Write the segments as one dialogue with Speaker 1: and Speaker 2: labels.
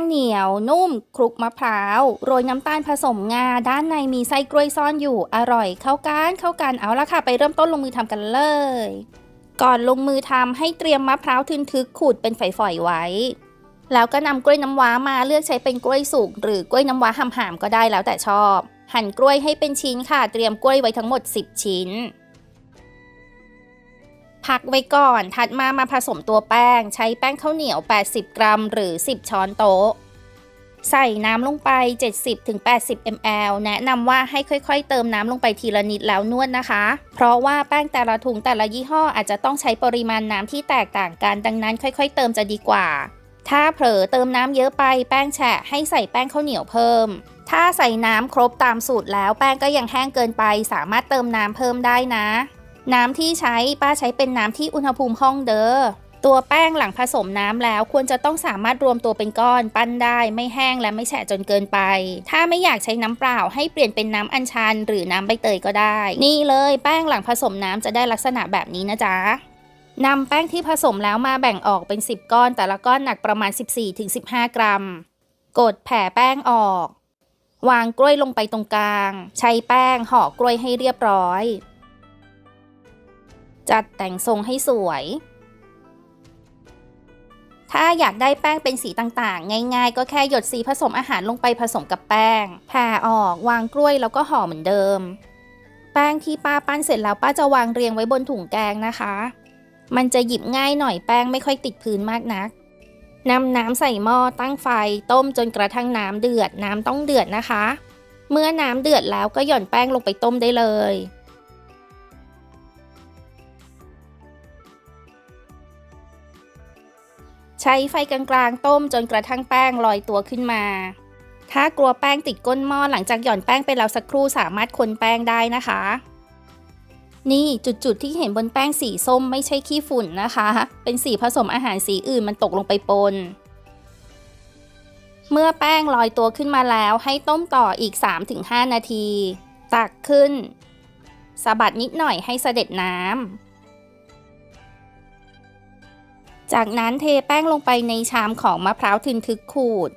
Speaker 1: งเหนียวนุ่มคลุกมะพร้าว โรยน้ำตาลผสมงา ด้านในมีไส้กล้วยซ่อนอยู่อร่อยเข้ากันเข้ากันเอาละค่ะ ไปเริ่มต้นลงมือทำกันเลย ก่อนลงมือทำให้เตรียมมะพร้าวทึนทึกขูดเป็นฝอยๆไว้ แล้วก็นำกล้วยน้ำว้ามาเลือกใช้เป็นกล้วยสุกหรือกล้วยน้ำว้าห่ำๆก็ได้แล้วแต่ชอบ หั่นกล้วยให้เป็นชิ้นค่ะ เตรียมกล้วยไว้ทั้งหมด 10 ชิ้น พักไว้ก่อน ถัดมามาผสมตัวแป้ง ใช้แป้งข้าวเหนียว 80 กรัม หรือ 10 ช้อนโต๊ะ ใส่น้ำลงไป 70-80 ml แนะนำว่าให้ค่อยๆ เติมน้ำลงไปทีละนิดแล้วนวดนะคะ เพราะว่าแป้งแต่ละถุงแต่ละยี่ห้ออาจจะต้องใช้ปริมาณน้ำที่แตกต่างกัน ดังนั้น ค่อยๆ เติมจะดีกว่า ถ้าเผลอเติมน้ำเยอะไป แป้งแฉะให้ใส่แป้งข้าวเหนียวเพิ่ม ถ้าใส่น้ำครบตามสูตรแล้วแป้งก็ยังแห้งเกินไป สามารถเติมน้ำเพิ่มได้นะ น้ำที่ใช้ป้าใช้เป็นน้ำที่อุณหภูมิห้องเด้อตัวแป้งหลังผสมน้ำแล้วควรจะต้องสามารถรวมตัวเป็นก้อนปั้นได้ ไม่แห้งและไม่แฉะจนเกินไป ถ้าไม่อยากใช้น้ำเปล่าให้เปลี่ยนเป็นน้ำอัญชัน หรือน้ำใบเตยก็ได้ นี่เลยแป้งหลังผสมน้ำจะได้ลักษณะแบบนี้นะจ๊ะนำแป้งที่ผสมแล้วมาแบ่งออกเป็น 10 ก้อน แต่ละก้อนหนักประมาณ 14-15 กรัม กดแผ่แป้งออก วางกล้วยลงไปตรงกลาง ใช้แป้งห่อกล้วยให้เรียบร้อย จัดแต่งทรงให้สวย ถ้าอยากได้แป้งเป็นสีต่างๆ ง่ายๆ ก็แค่หยดสีผสมอาหารลงไปผสมกับแป้งแผ่ออกวางกล้วยแล้วก็ห่อเหมือนเดิม แป้งที่ป้าปั้นเสร็จแล้วป้าจะวางเรียงไว้บนถุงแกงนะคะ มันจะหยิบง่ายหน่อยแป้งไม่ค่อยติดพื้นมากนักนำน้ำใส่หม้อตั้งไฟต้มจนกระทั่งน้ำเดือดน้ำต้องเดือดนะคะ เมื่อน้ำเดือดแล้วก็หย่อนแป้งลงไปต้มได้เลย ใช้ไฟกลางๆ ต้มจนกระทั่งแป้งลอยตัวขึ้นมา ถ้ากลัวแป้งติดก้นหม้อหลังจากหย่อนแป้งไปแล้วสักครู่สามารถคนแป้งได้นะคะ นี่จุดๆที่เห็นบนแป้งสีส้มไม่ใช่ขี้ฝุ่นนะคะ เป็นสีผสมอาหารสีอื่นมันตกลงไปปน เมื่อแป้งลอยตัวขึ้นมาแล้วให้ต้มต่ออีก 3-5 นาที ตักขึ้นสะบัดนิดหน่อยให้เสด็จน้ำ จากนั้นเทแป้งลงไปในชามของมะพร้าวทึนทึกขูด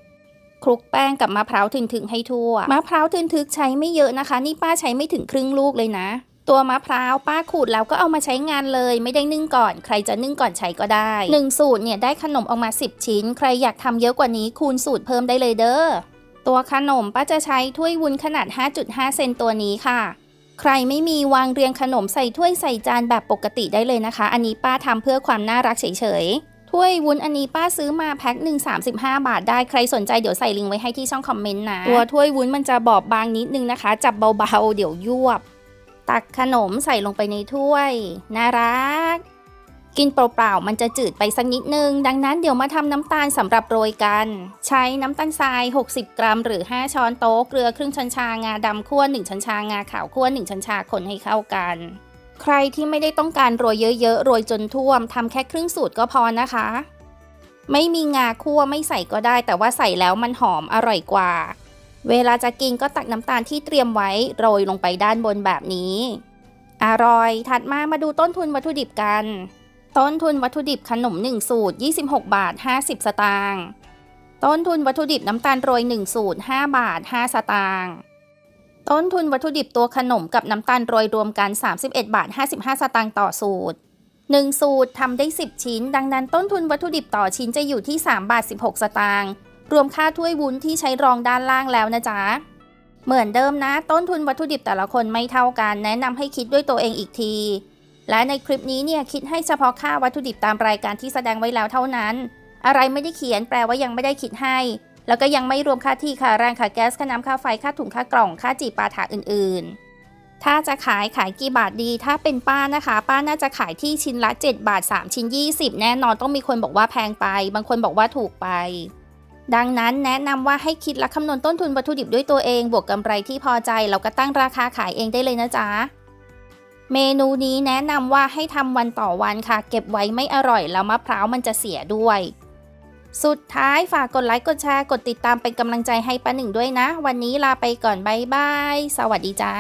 Speaker 1: คลุกแป้งกับมะพร้าวทึนทึกให้ทั่ว มะพร้าวทึนทึกใช้ไม่เยอะนะคะ นี่ป้าใช้ไม่ถึงครึ่งลูกเลยนะ ตัวมะพร้าวป้าขูดแล้วก็เอามาใช้งานเลย ไม่ได้นึ่งก่อน ใครจะนึ่งก่อนใช้ก็ได้หนึ่งสูตรเนี่ยได้ขนมออกมา 10 ชิ้น ใครอยากทำเยอะกว่านี้คูณสูตรเพิ่มได้เลยเด้อ ตัวขนมป้าจะใช้ถ้วยวุ้นขนาด 5.5 เซนตัวนี้ค่ะ ใครไม่มีวางเรียงขนมใส่ถ้วยใส่จานแบบปกติได้เลยนะคะ อันนี้ป้าทำเพื่อความน่ารักเฉยๆ ถ้วยวุ้นอันนี้ป้าซื้อมาแพ็คหนึ่ง35 บาทได้ ใครสนใจเดี๋ยวใส่ลิงก์ไว้ให้ที่ช่องคอมเมนต์นะ ตัวถ้วยวุ้นมันจะบอบบางนิดนึงนะคะ จับเบาๆ เดี๋ยวยวบ ตักขนมใส่ลงไปในถ้วย น่ารัก กินเปล่าๆ มันจะจืดไปสักนิดนึง ดังนั้นเดี๋ยวมาทำน้ำตาลสำหรับโรยกัน ใช้น้ำตาลทราย 60 กรัม หรือ 5 ช้อนโต๊ะ เกลือครึ่งช้อนชา งาดำคั่ว 1 ช้อนชา งาขาวคั่ว 1 ช้อนชา คนให้เข้ากัน ใครที่ไม่ได้ต้องการโรยเยอะๆ โรยจนท่วม ทำแค่ครึ่งสูตรก็พอนะคะ ไม่มีงาคั่วไม่ใส่ก็ได้ แต่ว่าใส่แล้วมันหอมอร่อยกว่า เวลาจะกินก็ตักน้ำตาลที่เตรียมไว้โรยลงไปด้านบนแบบนี้ อร่อย ถัดมามาดูต้นทุนวัตถุดิบกัน ต้นทุนวัตถุดิบขนม 1 สูตร 26 บาท 50 สตางค์ต้นทุนวัตถุดิบน้ำตาลโรย1สูตร 5 บาท 5 สตางค์ต้นทุนวัตถุดิบตัวขนมกับน้ำตาลโรยรวมกัน 31 บาท 55 สตางค์ต่อสูตร 1 สูตรทำได้ 10 ชิ้น ดังนั้นต้นทุนวัตถุดิบต่อชิ้นจะอยู่ที่ 3 บาท 16 สตางค์รวมค่าถ้วยวุ้นที่ใช้รองด้านล่างแล้วนะจ๊ะ เหมือนเดิมนะ ต้นทุนวัตถุดิบแต่ละคนไม่เท่ากัน แนะนำให้คิดด้วยตัวเองอีกที และในคลิปนี้เนี่ยคิดให้เฉพาะค่าวัตถุดิบตามรายการที่แสดงไว้แล้วเท่านั้น อะไรไม่ได้เขียนแปลว่ายังไม่ได้คิดให้ แล้วก็ยังไม่รวมค่าที่ค่าแรงค่าแก๊สค่าน้ำค่าไฟค่าถุงค่ากล่องค่าจีปาถาอื่น ๆ ถ้าจะขายขายกี่บาทดี ถ้าเป็นป้านะคะ ป้าน่าจะขายที่ชิ้นละ 7 บาท 3 ชิ้น 20 แน่นอนต้องมีคนบอกว่าแพงไป บางคนบอกว่าถูกไป ดังนั้นแนะนำว่าให้คิดและคำนวณต้นทุนวัตถุดิบด้วยตัวเอง บวกกำไรที่พอใจแล้วก็ตั้งราคาขายเองได้เลยนะจ๊ะ เมนูนี้แนะนำว่าให้ทำวันต่อวันค่ะ เก็บไว้ไม่อร่อยแล้วมะพร้าวมันจะเสียด้วย สุดท้ายฝากกดไลค์กดแชร์กดติดตามเป็นกำลังใจให้ป้าหนึ่งด้วยนะ วันนี้ลาไปก่อนบายบาย สวัสดีจ้า